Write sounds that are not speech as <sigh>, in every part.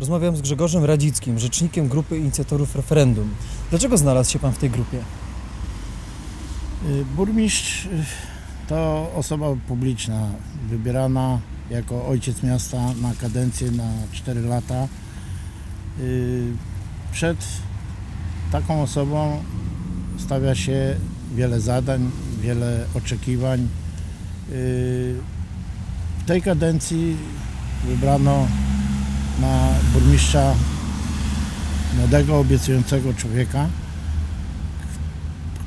Rozmawiam z Grzegorzem Radzickim, rzecznikiem grupy inicjatorów referendum. Dlaczego znalazł się pan w tej grupie? Y, Burmistrz y, to osoba publiczna, wybierana jako ojciec miasta na kadencję na 4 lata. Y, Przed taką osobą stawia się wiele zadań, wiele oczekiwań. W tej kadencji wybrano na burmistrza młodego, obiecującego człowieka,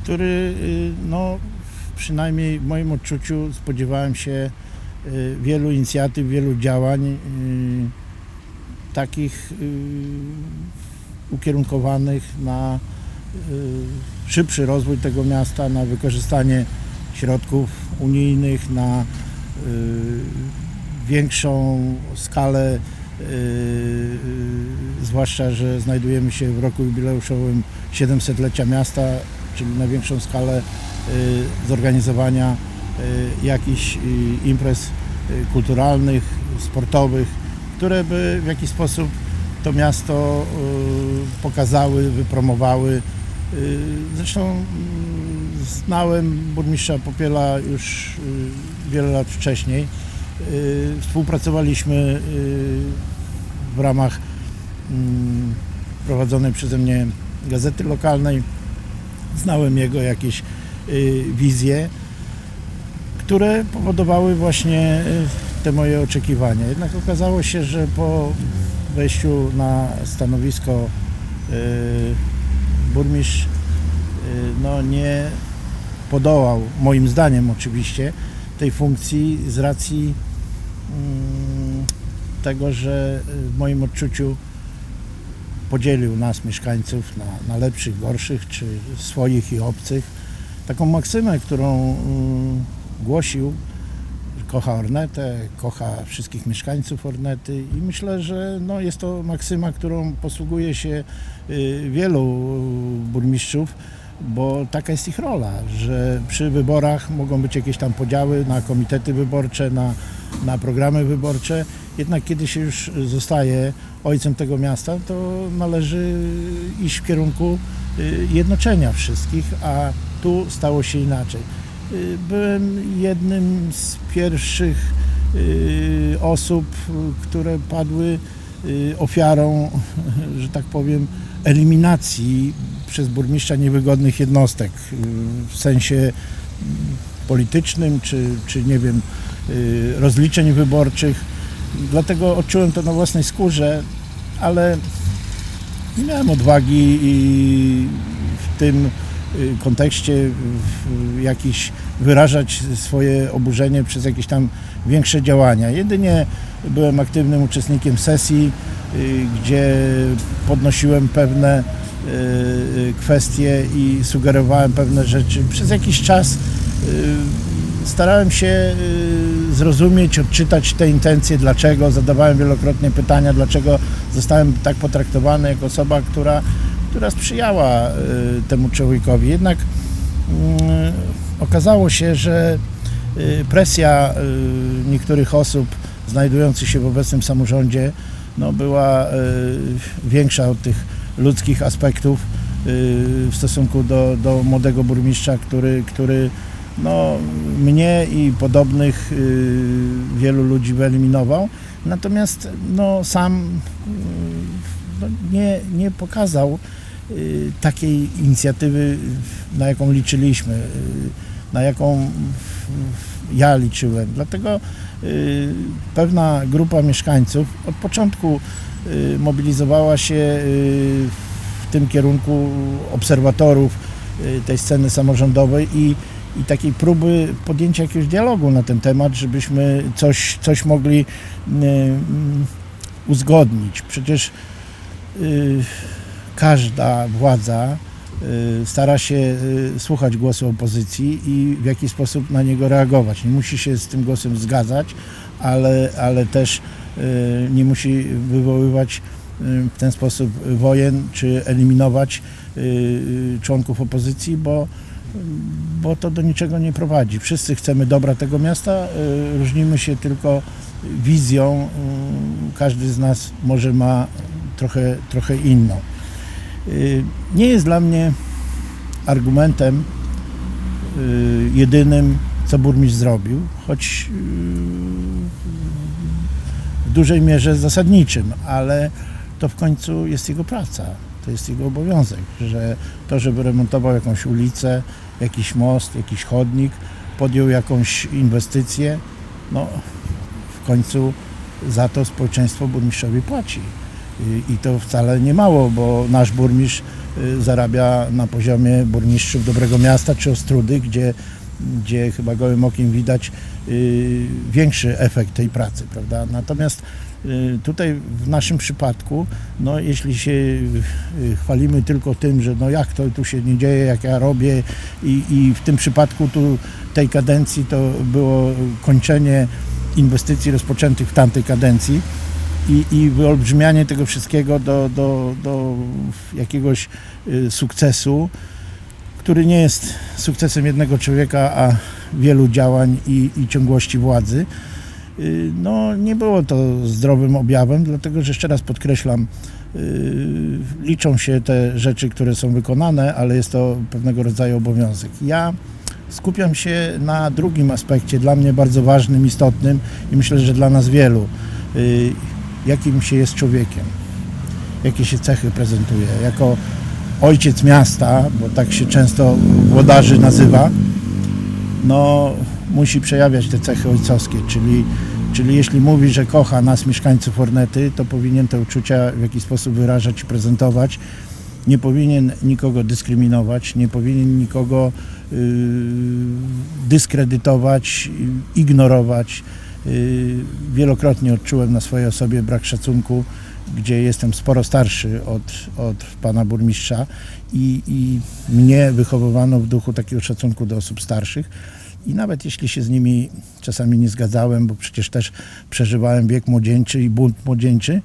który y, no, przynajmniej w moim odczuciu spodziewałem się y, wielu inicjatyw, wielu działań y, takich ukierunkowanych na szybszy rozwój tego miasta, na wykorzystanie środków unijnych, na większą skalę, zwłaszcza, że znajdujemy się w roku jubileuszowym 700-lecia miasta, czyli na większą skalę y, zorganizowania y, jakichś imprez kulturalnych, sportowych, które by w jakiś sposób to miasto pokazały, wypromowały. Zresztą mm, znałem burmistrza Popiela już wiele lat wcześniej. Współpracowaliśmy w ramach mm, prowadzonej przeze mnie gazety lokalnej. Znałem jego jakieś y, wizje, które powodowały właśnie y, te moje oczekiwania. Jednak okazało się, że po wejściu na stanowisko y, burmistrz no, nie podołał, moim zdaniem oczywiście, tej funkcji z racji mm, tego, że y, w moim odczuciu podzielił nas, mieszkańców, na, na lepszych, gorszych, czy swoich i obcych. Taką maksymę, którą mm, głosił, kocha Ornetę, kocha wszystkich mieszkańców Ornety i myślę, że no, jest to maksyma, którą posługuje się y, wielu burmistrzów, bo taka jest ich rola, że przy wyborach mogą być jakieś tam podziały na komitety wyborcze, na, na programy wyborcze, jednak kiedy się już zostaje ojcem tego miasta, to należy iść w kierunku y, jednoczenia wszystkich, a tu stało się inaczej. Y, Byłem jednym z pierwszych y, osób, które padły ofiarą, <laughs> że tak powiem, eliminacji przez burmistrza niewygodnych jednostek w sensie politycznym, czy, czy nie wiem, rozliczeń wyborczych. Dlatego odczułem to na własnej skórze, ale nie miałem odwagi i w tym y, kontekście jakiś wyrażać swoje oburzenie przez jakieś tam większe działania. Jedynie byłem aktywnym uczestnikiem sesji, y, gdzie podnosiłem pewne y, y, kwestie i sugerowałem pewne rzeczy. Przez jakiś czas y, starałem się y, zrozumieć, odczytać te intencje, dlaczego, zadawałem wielokrotnie pytania, dlaczego zostałem tak potraktowany jako osoba, która, która sprzyjała y, temu człowiekowi. Jednak mm, okazało się, że y, presja y, niektórych osób znajdujących się w obecnym samorządzie no, była większa od tych ludzkich aspektów w stosunku do, do młodego burmistrza, który, który no, mnie i podobnych y, wielu ludzi wyeliminował. Natomiast no, sam y, no, nie, nie pokazał y, takiej inicjatywy, na jaką liczyliśmy, y, na jaką ja liczyłem. Dlatego y, pewna grupa mieszkańców od początku y, mobilizowała się y, w tym kierunku obserwatorów y, tej sceny samorządowej i, i takiej próby podjęcia jakiegoś dialogu na ten temat, żebyśmy coś, coś mogli y, uzgodnić. Przecież y, każda władza y, stara się słuchać głosu opozycji i w jakiś sposób na niego reagować. Nie musi się z tym głosem zgadzać, ale, ale też nie musi wywoływać w ten sposób wojen czy eliminować członków opozycji, bo, bo to do niczego nie prowadzi. Wszyscy chcemy dobra tego miasta, y, różnimy się tylko wizją y, każdy z nas może ma trochę, trochę inną. Y, Nie jest dla mnie argumentem jedynym, co burmistrz zrobił, choć w dużej mierze zasadniczym, ale to w końcu jest jego praca, to jest jego obowiązek, że to, żeby remontował jakąś ulicę, jakiś most, jakiś chodnik, podjął jakąś inwestycję, no w końcu za to społeczeństwo burmistrzowi płaci. I- to wcale nie mało, bo nasz burmistrz y, zarabia na poziomie burmistrzów Dobrego Miasta czy Ostrudy, gdzie, gdzie chyba gołym okiem widać y, większy efekt tej pracy, prawda? Natomiast tutaj w naszym przypadku, no jeśli się y, chwalimy tylko tym, że no jak to tu się nie dzieje, jak ja robię i, i w tym przypadku tu tej kadencji to było kończenie inwestycji rozpoczętych w tamtej kadencji i, i wyolbrzymianie tego wszystkiego do, do, do jakiegoś y, sukcesu, który nie jest sukcesem jednego człowieka, a wielu działań i, i ciągłości władzy. Y, No, nie było to zdrowym objawem, dlatego że jeszcze raz podkreślam, y, liczą się te rzeczy, które są wykonane, ale jest to pewnego rodzaju obowiązek. Ja skupiam się na drugim aspekcie, dla mnie bardzo ważnym, istotnym i myślę, że dla nas wielu. Y, Jakim się jest człowiekiem, jakie się cechy prezentuje. Jako ojciec miasta, bo tak się często włodarzy nazywa, no musi przejawiać te cechy ojcowskie, czyli, czyli jeśli mówi, że kocha nas, mieszkańców Ornety, to powinien te uczucia w jakiś sposób wyrażać i prezentować. Nie powinien nikogo dyskryminować, nie powinien nikogo yy, dyskredytować, ignorować. Yy, Wielokrotnie odczułem na swojej osobie brak szacunku, gdzie jestem sporo starszy od, od pana burmistrza i, i mnie wychowywano w duchu takiego szacunku do osób starszych. I nawet jeśli się z nimi czasami nie zgadzałem, bo przecież też przeżywałem wiek młodzieńczy i bunt młodzieńczy,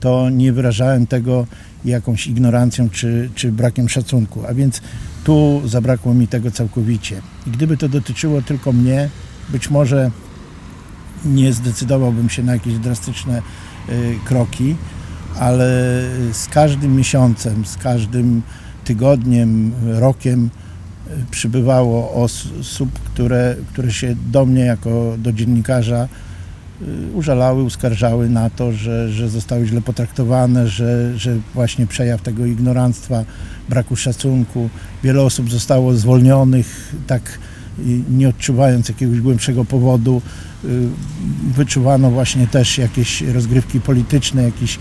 to nie wyrażałem tego jakąś ignorancją czy, czy brakiem szacunku. A więc tu zabrakło mi tego całkowicie. I gdyby to dotyczyło tylko mnie, być może nie zdecydowałbym się na jakieś drastyczne y, kroki, ale z każdym miesiącem, z każdym tygodniem, rokiem przybywało osób, które, które się do mnie jako do dziennikarza y, użalały, uskarżały na to, że, że zostały źle potraktowane, że, że właśnie przejaw tego ignoranstwa, braku szacunku. Wiele osób zostało zwolnionych, tak y, nie odczuwając jakiegoś głębszego powodu. Y, Wyczuwano właśnie też jakieś rozgrywki polityczne, jakieś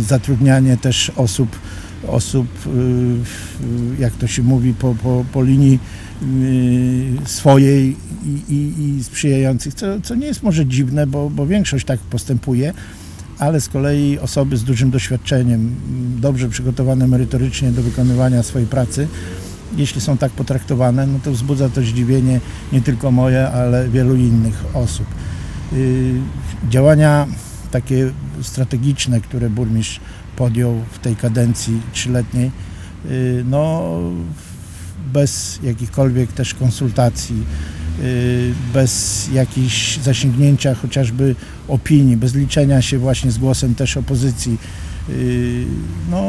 zatrudnianie też osób, osób y, jak to się mówi, po, po, po linii y, swojej i, i, i sprzyjających, co, co nie jest może dziwne, bo, bo większość tak postępuje, ale z kolei osoby z dużym doświadczeniem, m, dobrze przygotowane merytorycznie do wykonywania swojej pracy, jeśli są tak potraktowane, no to wzbudza to zdziwienie nie tylko moje, ale wielu innych osób. Y, Działania takie strategiczne, które burmistrz podjął w tej kadencji trzyletniej, y, no bez jakichkolwiek też konsultacji, y, bez jakichś zasięgnięcia chociażby opinii, bez liczenia się właśnie z głosem też opozycji, y, no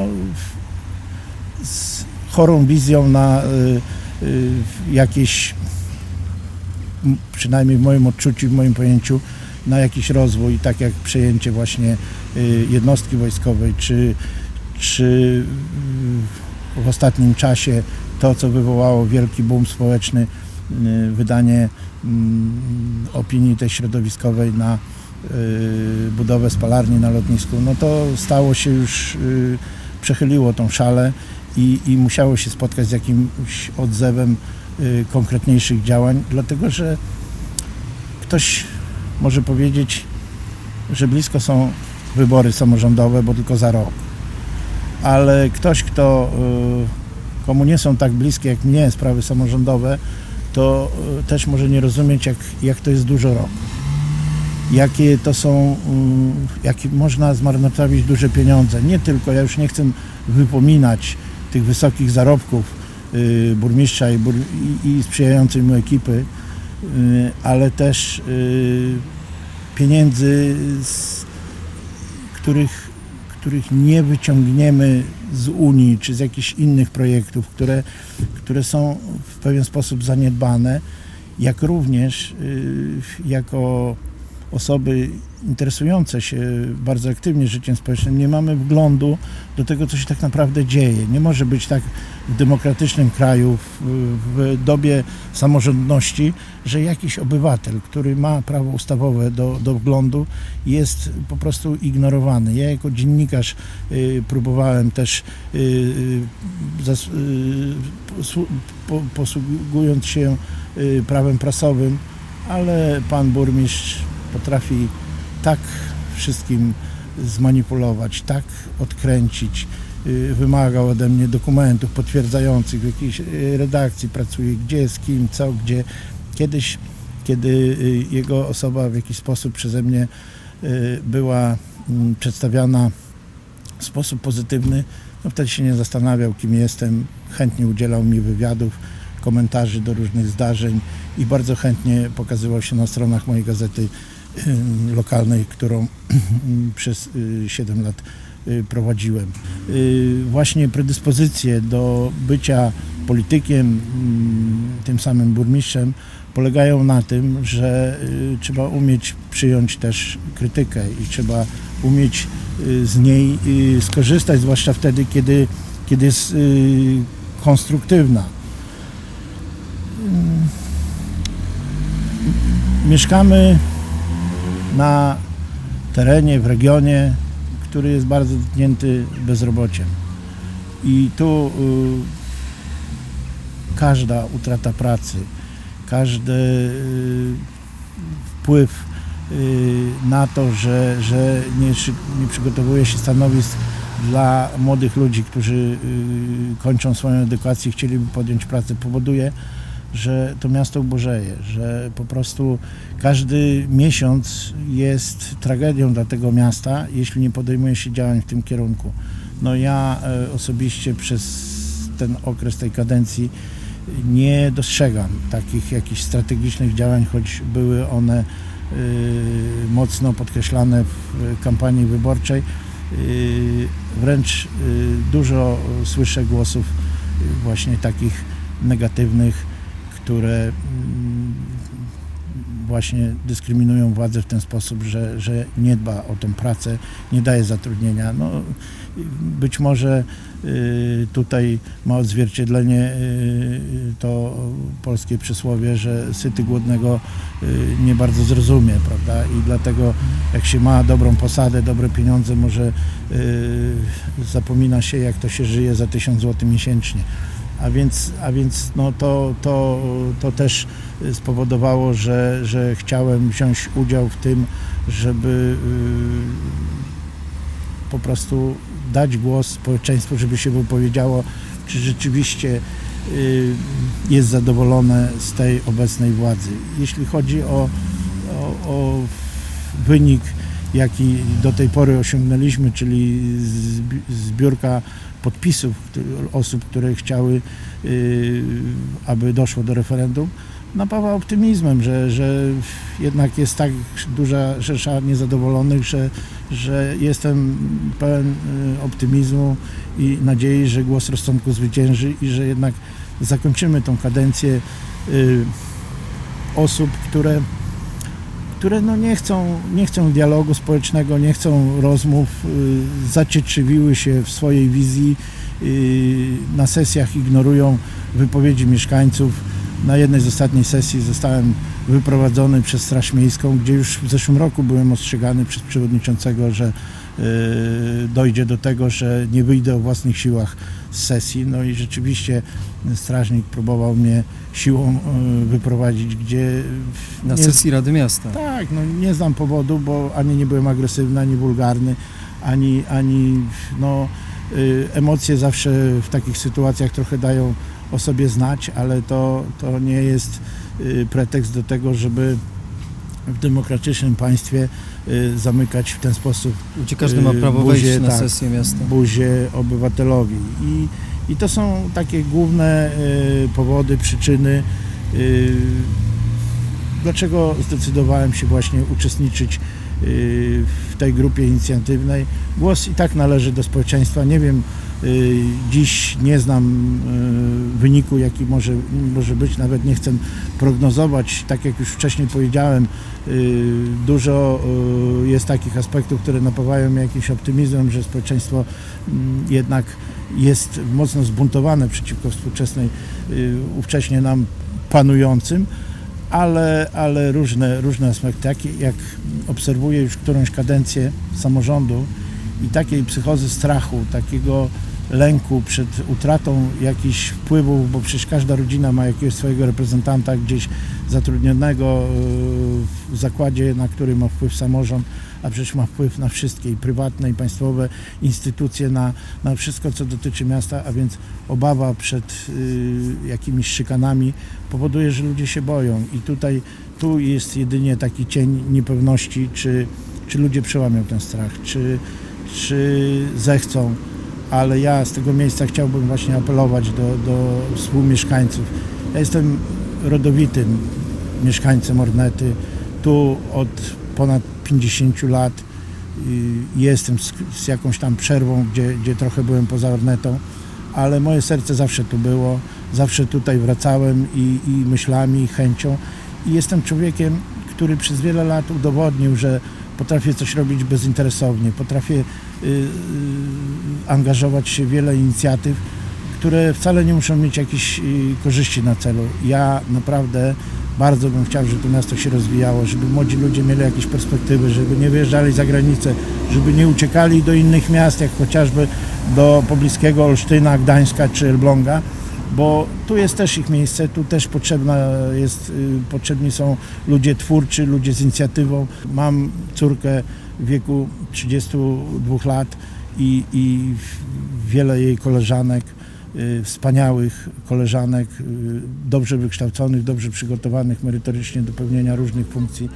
z chorą wizją na jakieś, przynajmniej w moim odczuciu, w moim pojęciu, na jakiś rozwój, tak jak przejęcie właśnie jednostki wojskowej, czy, czy y, w ostatnim czasie to, co wywołało wielki boom społeczny, y, wydanie mm, opinii tej środowiskowej na y, budowę spalarni na lotnisku, no to stało się już, y, przechyliło tą szalę i, i musiało się spotkać z jakimś odzewem y, konkretniejszych działań, dlatego że ktoś może powiedzieć, że blisko są wybory samorządowe, bo tylko za rok. Ale ktoś, kto, y, komu nie są tak bliskie jak mnie sprawy samorządowe, to y, też może nie rozumieć, jak, jak to jest dużo rok. Jakie to są, y, jakie można zmarnotrawić duże pieniądze. Nie tylko, ja już nie chcę wypominać tych wysokich zarobków burmistrza i, bur, i, i sprzyjającej mu ekipy, ale też pieniędzy, z których, których nie wyciągniemy z Unii czy z jakichś innych projektów, które, które są w pewien sposób zaniedbane, jak również y, jako osoby interesujące się bardzo aktywnie życiem społecznym nie mamy wglądu do tego, co się tak naprawdę dzieje. Nie może być tak w demokratycznym kraju, w, w dobie samorządności, że jakiś obywatel, który ma prawo ustawowe do, do wglądu, jest po prostu ignorowany. Ja jako dziennikarz y, próbowałem też, y, y, y, po, posługując się y, prawem prasowym, ale pan burmistrz potrafi tak wszystkim zmanipulować, tak odkręcić. Y, Wymagał ode mnie dokumentów potwierdzających, w jakiej y, redakcji pracuję, gdzie, z kim, co, gdzie. Kiedyś, kiedy y, jego osoba w jakiś sposób przeze mnie była mm, przedstawiana w sposób pozytywny, no wtedy się nie zastanawiał, kim jestem. Chętnie udzielał mi wywiadów, komentarzy do różnych zdarzeń i bardzo chętnie pokazywał się na stronach mojej gazety lokalnej, którą <clears throat> przez y, 7 lat y, prowadziłem. Y, Właśnie predyspozycje do bycia politykiem, mm, tym samym burmistrzem, polegają na tym, że y, trzeba umieć przyjąć też krytykę i trzeba umieć y, z niej y, skorzystać, zwłaszcza wtedy, kiedy, kiedy jest y, konstruktywna. Ym, Mieszkamy na terenie, w regionie, który jest bardzo dotknięty bezrobociem. I tu y, każda utrata pracy, każdy y, wpływ y, na to, że, że nie, nie przygotowuje się stanowisk dla młodych ludzi, którzy y, kończą swoją edukację i chcieliby podjąć pracę, powoduje, że to miasto ubożeje, że po prostu każdy miesiąc jest tragedią dla tego miasta, jeśli nie podejmuje się działań w tym kierunku. No ja e, osobiście przez ten okres tej kadencji nie dostrzegam takich jakichś strategicznych działań, choć były one y, mocno podkreślane w kampanii wyborczej. Wręcz dużo słyszę głosów właśnie takich negatywnych, które mm, właśnie dyskryminują władzę w ten sposób, że, że nie dba o tą pracę, nie daje zatrudnienia. No, być może y, tutaj ma odzwierciedlenie y, to polskie przysłowie, że syty głodnego y, nie bardzo zrozumie, prawda? I dlatego jak się ma dobrą posadę, dobre pieniądze, może zapomina się, jak to się żyje za 1000 zł miesięcznie. A więc, a więc no to, to, to też spowodowało, że, że chciałem wziąć udział w tym, żeby y, po prostu dać głos społeczeństwu, żeby się wypowiedziało, czy rzeczywiście y, jest zadowolone z tej obecnej władzy. Jeśli chodzi o, o, o wynik, jaki do tej pory osiągnęliśmy, czyli zbi- zbiórka podpisów osób, które chciały, y, aby doszło do referendum, napawa optymizmem, że, że jednak jest tak duża rzesza niezadowolonych, że, że jestem pełen y, optymizmu i nadziei, że głos rozsądku zwycięży i że jednak zakończymy tą kadencję y, osób, które które no nie, chcą, nie chcą dialogu społecznego, nie chcą rozmów, y, zacietrzewiły się w swojej wizji, y, na sesjach ignorują wypowiedzi mieszkańców. Na jednej z ostatnich sesji zostałem wyprowadzony przez Straż Miejską, gdzie już w zeszłym roku byłem ostrzegany przez przewodniczącego, że dojdzie do tego, że nie wyjdę o własnych siłach z sesji. No i rzeczywiście strażnik próbował mnie siłą y, wyprowadzić, gdzie Na nie- sesji Rady Miasta. tak, no nie znam powodu, bo ani nie byłem agresywny, ani wulgarny, ani, ani no, y, emocje zawsze w takich sytuacjach trochę dają o sobie znać, ale to, to nie jest y, pretekst do tego, żeby w demokratycznym państwie y, zamykać w ten sposób Gdzie każdy ma y, prawo buzie, wejść na tak. sesję miasta. buzię obywatelowi. I, I to są takie główne y, powody, przyczyny. Dlaczego zdecydowałem się właśnie uczestniczyć w tej grupie inicjatywnej. Głos i tak należy do społeczeństwa. Nie wiem, dziś nie znam y, wyniku, jaki może, może być, nawet nie chcę prognozować. Tak jak już wcześniej powiedziałem, y, dużo y, jest takich aspektów, które napawają mnie jakimś optymizmem, że społeczeństwo mm, jednak jest mocno zbuntowane przeciwko współczesnej, y, ówcześnie nam panującym, ale, ale różne, różne aspekty. Jak, jak obserwuję już którąś kadencję samorządu i takiej psychozy strachu, takiego lęku przed utratą jakichś wpływów, bo przecież każda rodzina ma jakiegoś swojego reprezentanta gdzieś zatrudnionego y, w zakładzie, na który ma wpływ samorząd, a przecież ma wpływ na wszystkie i prywatne, i państwowe instytucje, na, na wszystko, co dotyczy miasta, a więc obawa przed y, jakimiś szykanami powoduje, że ludzie się boją. I tutaj tu jest jedynie taki cień niepewności, czy, czy ludzie przełamią ten strach, czy, czy zechcą, ale ja z tego miejsca chciałbym właśnie apelować do, do współmieszkańców. Ja jestem rodowitym mieszkańcem Ornety, tu od ponad 50 lat y, jestem z, z jakąś tam przerwą, gdzie, gdzie trochę byłem poza Ornetą, ale moje serce zawsze tu było, zawsze tutaj wracałem i, i myślami, i chęcią i jestem człowiekiem, który przez wiele lat udowodnił, że potrafię coś robić bezinteresownie, potrafię y, y, angażować się w wiele inicjatyw, które wcale nie muszą mieć jakichś y, korzyści na celu. Ja naprawdę bardzo bym chciał, żeby to miasto się rozwijało, żeby młodzi ludzie mieli jakieś perspektywy, żeby nie wyjeżdżali za granicę, żeby nie uciekali do innych miast, jak chociażby do pobliskiego Olsztyna, Gdańska czy Elbląga, bo tu jest też ich miejsce, tu też potrzebna jest, y, potrzebni są ludzie twórczy, ludzie z inicjatywą. Mam córkę w wieku 32 lat i, i wiele jej koleżanek, y, wspaniałych koleżanek, y, dobrze wykształconych, dobrze przygotowanych merytorycznie do pełnienia różnych funkcji.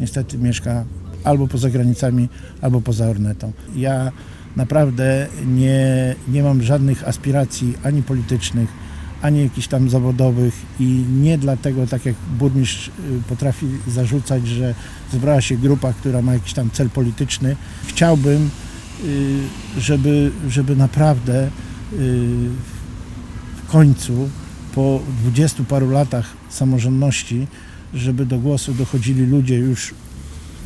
Niestety mieszka albo poza granicami, albo poza Ornetą. Ja naprawdę nie, nie mam żadnych aspiracji ani politycznych, ani jakichś tam zawodowych i nie dlatego, tak jak burmistrz y, potrafi zarzucać, że zebrała się grupa, która ma jakiś tam cel polityczny. Chciałbym, y, żeby, żeby naprawdę y, w końcu po dwudziestu paru latach samorządności, żeby do głosu dochodzili ludzie już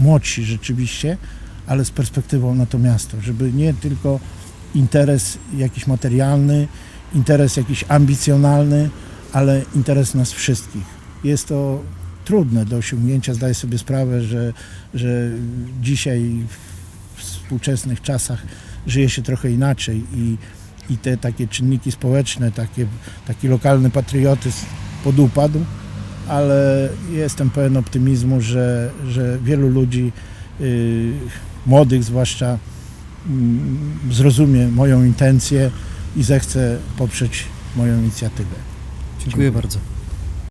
młodsi rzeczywiście, ale z perspektywą na to miasto, żeby nie tylko interes jakiś materialny, interes jakiś ambicjonalny, ale interes nas wszystkich. Jest to trudne do osiągnięcia, zdaję sobie sprawę, że, że dzisiaj w współczesnych czasach żyje się trochę inaczej i, i te takie czynniki społeczne, takie, taki lokalny patriotyzm podupadł, ale jestem pełen optymizmu, że, że wielu ludzi, yy, młodych zwłaszcza, mm, zrozumie moją intencję i zechce poprzeć moją inicjatywę. Dziękuję bardzo.